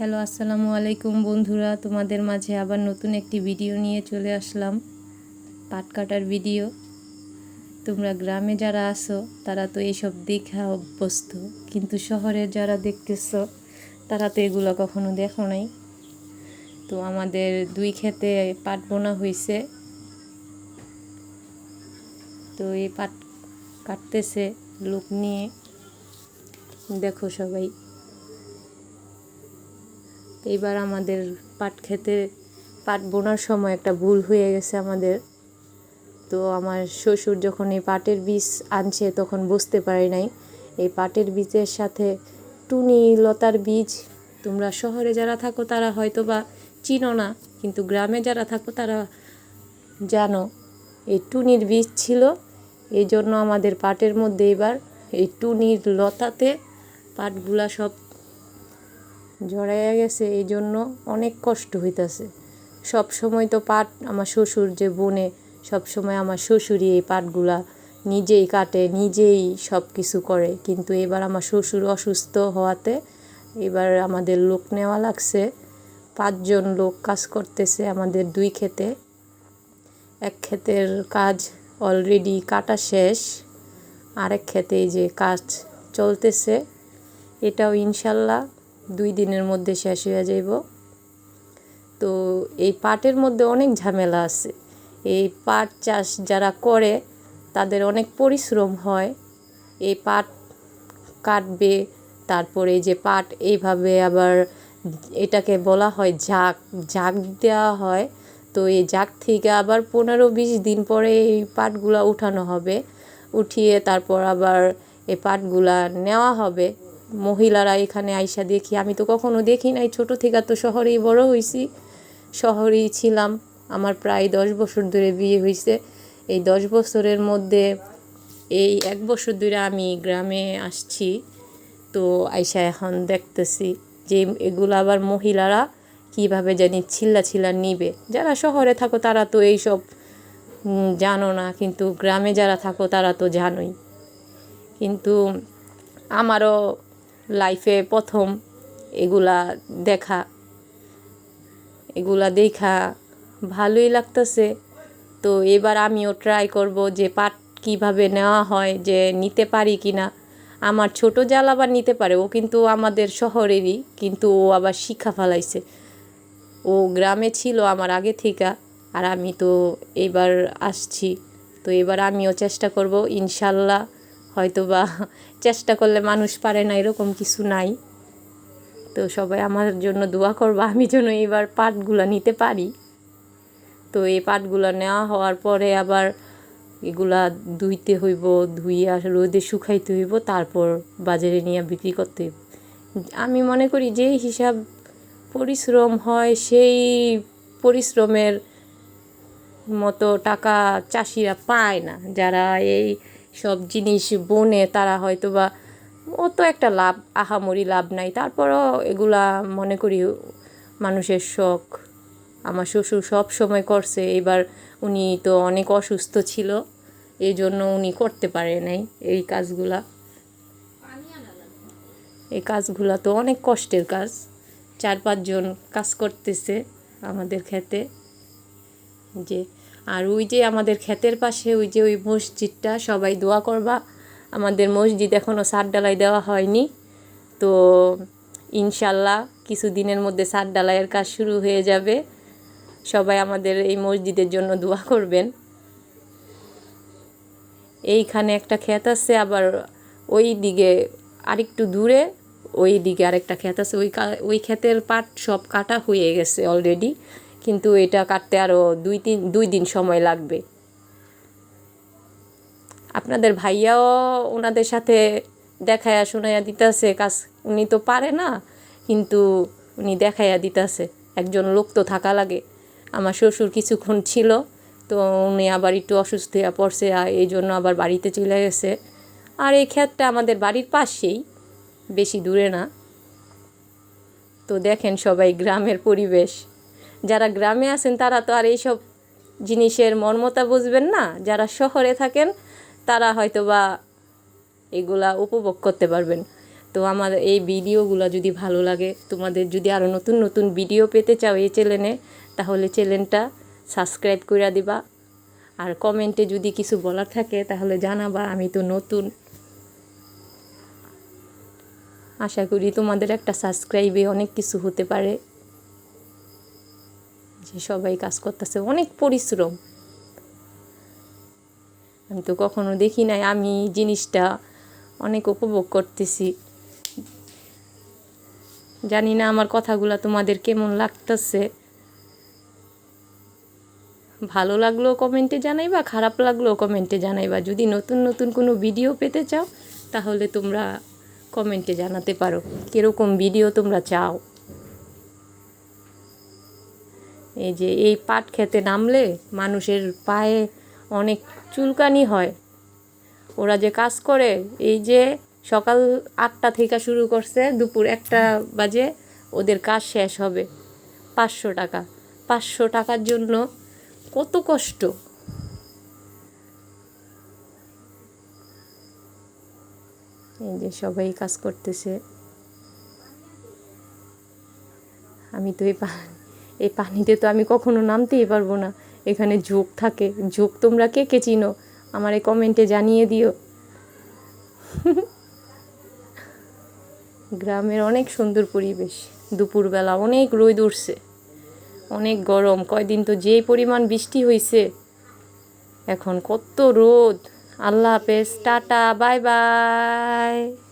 Hello, আসসালামু আলাইকুম বন্ধুরা। তোমাদের মাঝে আবার নতুন একটি ভিডিও নিয়ে চলে আসলাম। পাট কাটার ভিডিও। তোমরা গ্রামে যারা আসো তারা তো এইসব দেখা অভ্যস্ত। কিন্তু শহরে যারা দেখতেছ, তারা তো এগুলো কখনো দেখো নাই। তো আমাদের দুই ক্ষেতে পাট বোনা হয়েছে তো এই পাট কাটতেছে লোক নিয়ে। দেখো সবাই। এইবার আমাদের পাট খেতে, পাট বোনার সময় একটা ভুল হয়ে গেছে আমাদের। তো আমার শ্বশুর যখন এই পাটের বীজ আনছে তখন বুঝতে পারি নাই। এই পাটের বীজের সাথে টুনি লতার বীজ, তোমরা শহরে যারা থাকো তারা হয়তো বা চিনো না, কিন্তু গ্রামে যারা থাকো তারা জানো, এই টুনির বীজ ছিল। এই জন্য আমাদের পাটের মধ্যে এবার এই টুনির লতাতে পাটগুলা সব জড়াইয়া গেছে, এই জন্য অনেক কষ্ট হইতাছে। সব সময় তো পাট আমার শ্বশুর যে বনে, সব সময় আমার শ্বশুরই এই পাটগুলা নিজেই কাটে, নিজেই সব কিছু করে। কিন্তু এবার আমার শ্বশুর অসুস্থ হওয়াতে এবার আমাদের লোক নেওয়া লাগছে। পাঁচজন লোক কাজ করতেছে আমাদের দুই ক্ষেতে। এক ক্ষেতের কাজ অলরেডি কাটা শেষ, আরেক ক্ষেতে যে কাজ চলতেছে। এটাও ইনশাল্লাহ দুই দিনের মধ্যে শেষ হয়ে যাইব। তো এই পাটের মধ্যে অনেক ঝামেলা আছে। এই পাট চাষ যারা করে, তাদের অনেক পরিশ্রম হয়। এই পাট কাটবে, তারপরে যে পাট এইভাবে আবার এটাকে বলা হয় ঝাঁক ঝাঁক দেওয়া হয়। তো এই ঝাঁক থেকে আবার পনেরো বিশ দিন পরে এই পাটগুলা উঠানো হবে। উঠিয়ে তারপর আবার এই পাটগুলা নেওয়া হবে। মহিলারা এখানে আইসা দেখি। আমি তো কখনো দেখি নাই, ছোটো থেকে তো শহরেই বড় হয়েছি শহরেই ছিলাম। আমার প্রায় দশ বছর ধরে বিয়ে হয়েছে এই দশ বছরের মধ্যে এই এক বছর ধরে আমি গ্রামে আসছি। তো আইসা এখন দেখতেছি যে এগুলো আবার মহিলারা কীভাবে জানি ছিল্লা ছিল্লা নিবে। যারা শহরে থাকো তারা তো এইসব জানো না। কিন্তু গ্রামে যারা থাকো তারা তো জানোই। কিন্তু আমারও লাইফে প্রথম এগুলা দেখা এগুলা দেখা ভালোই লাগতেছে। তো এবার আমিও ট্রাই করব যে পাট কীভাবে নেওয়া হয়, যে নিতে পারি কি না আমার ছোট জাল আবার নিতে পারে, ও কিন্তু আমাদের শহরেরই, কিন্তু ও আবার শিক্ষা ফেলাইছে। ও গ্রামে ছিল আমার আগে থেকে, আর আমি তো এবার আসছি। তো এবার আমিও চেষ্টা করব, ইনশাল্লাহ হয়তো বা চেষ্টা করলে মানুষ পারে না, এরকম কিছু নাই। তো সবাই আমার জন্য দোয়া করব, আমি যেন এবার পাটগুলো নিতে পারি। তো এই পাটগুলো নেওয়া হওয়ার পরে আবার এগুলা ধুইতে হইব, ধুইয়া রোদে শুকাইতে হইব, তারপর বাজারে নিয়ে বিক্রি করতে হইব। আমি মনে করি যেই হিসাব পরিশ্রম হয়, সেই পরিশ্রমের মতো টাকা চাষিরা পায় না। যারা এই সব জিনিস বনে তারা হয়তো বা অত একটা লাভ, আহামরি লাভ নাই। তারপরও এগুলা মনে করি মানুষের শখ। আমার শ্বশুর সব সময় করছে, এবার উনি তো অনেক অসুস্থ ছিল এই জন্য উনি করতে পারে নাই এই কাজগুলা। এই কাজগুলা তো অনেক কষ্টের কাজ। চার পাঁচজন কাজ করতেছে আমাদের খেতে যে আর ওই যে আমাদের ক্ষেতের পাশে ওই যে ওই মসজিদটা, সবাই দোয়া করবা। আমাদের মসজিদ এখনও সার ডালাই দেওয়া হয়নি। তো ইনশাল্লাহ কিছু দিনের মধ্যে সার ডালাইয়ের কাজ শুরু হয়ে যাবে। সবাই আমাদের এই মসজিদের জন্য দোয়া করবেন। এইখানে একটা ক্ষেত আছে, আবার ওই দিকে আরেকটু দূরে, ওই দিকে আরেকটা ক্ষেত আছে। ওই ওই ক্ষেতের পাট সব কাটা হয়ে গেছে অলরেডি কিন্তু এটা কাটতে আরও দুই তিন, দুই দিন সময় লাগবে। আপনাদের ভাইয়াও ওনাদের সাথে দেখায়া শোনাইয়া দিতেছে, কাজ উনি তো পারে না, কিন্তু উনি দেখাইয়া দিতেছে। একজন লোক তো থাকা লাগে। আমার শ্বশুর কিছুক্ষণ ছিল, তো উনি আবার একটু অসুস্থ হয়ে পড়ছে, আর এই জন্য আবার বাড়িতে চলে গেছে। আর এই ক্ষেতটা আমাদের বাড়ির পাশেই, বেশি দূরে না। তো দেখেন সবাই গ্রামের পরিবেশ। যারা গ্রামে আছেন, তারা তো আর এইসব জিনিসের মর্মতা বুঝবেন না। যারা শহরে থাকেন, তারা হয়তো বা এগুলা উপভোগ করতে পারবেন। তো আমার এই ভিডিওগুলো যদি ভালো লাগে, তোমাদের যদি আরও নতুন নতুন ভিডিও পেতে চাও এই চ্যানেলে, তাহলে চ্যানেলটা সাবস্ক্রাইব করে দিবা। আর কমেন্টে যদি কিছু বলার থাকে, তাহলে জানাবা, আমি তো নতুন। আশা করি তোমাদের একটা সাবস্ক্রাইবে অনেক কিছু হতে পারে। যে সবাই কাজ করতেছে, অনেক পরিশ্রম। আমি তো কখনো দেখি নাই, আমি জিনিসটা অনেক উপভোগ করতেছি। জানি না আমার কথাগুলো তোমাদের কেমন লাগতেছে। ভালো লাগলেও কমেন্টে জানাইবা, খারাপ লাগলেও কমেন্টে জানাইবা। যদি নতুন নতুন কোনো ভিডিও পেতে চাও, তাহলে তোমরা কমেন্টে জানাতে পারো, কীরকম ভিডিও তোমরা চাও। এই যে এই পাট খেতে নামলে মানুষের পায়ে অনেক চুলকানি হয়। ওরা যে কাজ করে, এই যে সকাল আটটা থেকে শুরু করছে, দুপুর একটা বাজে, ওদের কাজ শেষ হবে। পাঁচশো টাকা। পাঁচশো টাকার জন্য কত কষ্ট। এই যে সবাই কাজ করতেছে। আমি তো এই পা- এই পানিতে তো আমি কখনো নামতেই পারব না। এখানে ঝোঁক থাকে। ঝোঁক তোমরা কে কে চিনো? আমার এই কমেন্টে জানিয়ে দিও। গ্রামের অনেক সুন্দর পরিবেশ। দুপুরবেলা অনেক রোদ উঠছে। অনেক গরম। কয়দিন তো যেই পরিমাণ বৃষ্টি হয়েছে এখন কত রোদ। আল্লাহ হাফেজ। Tata, bye bye.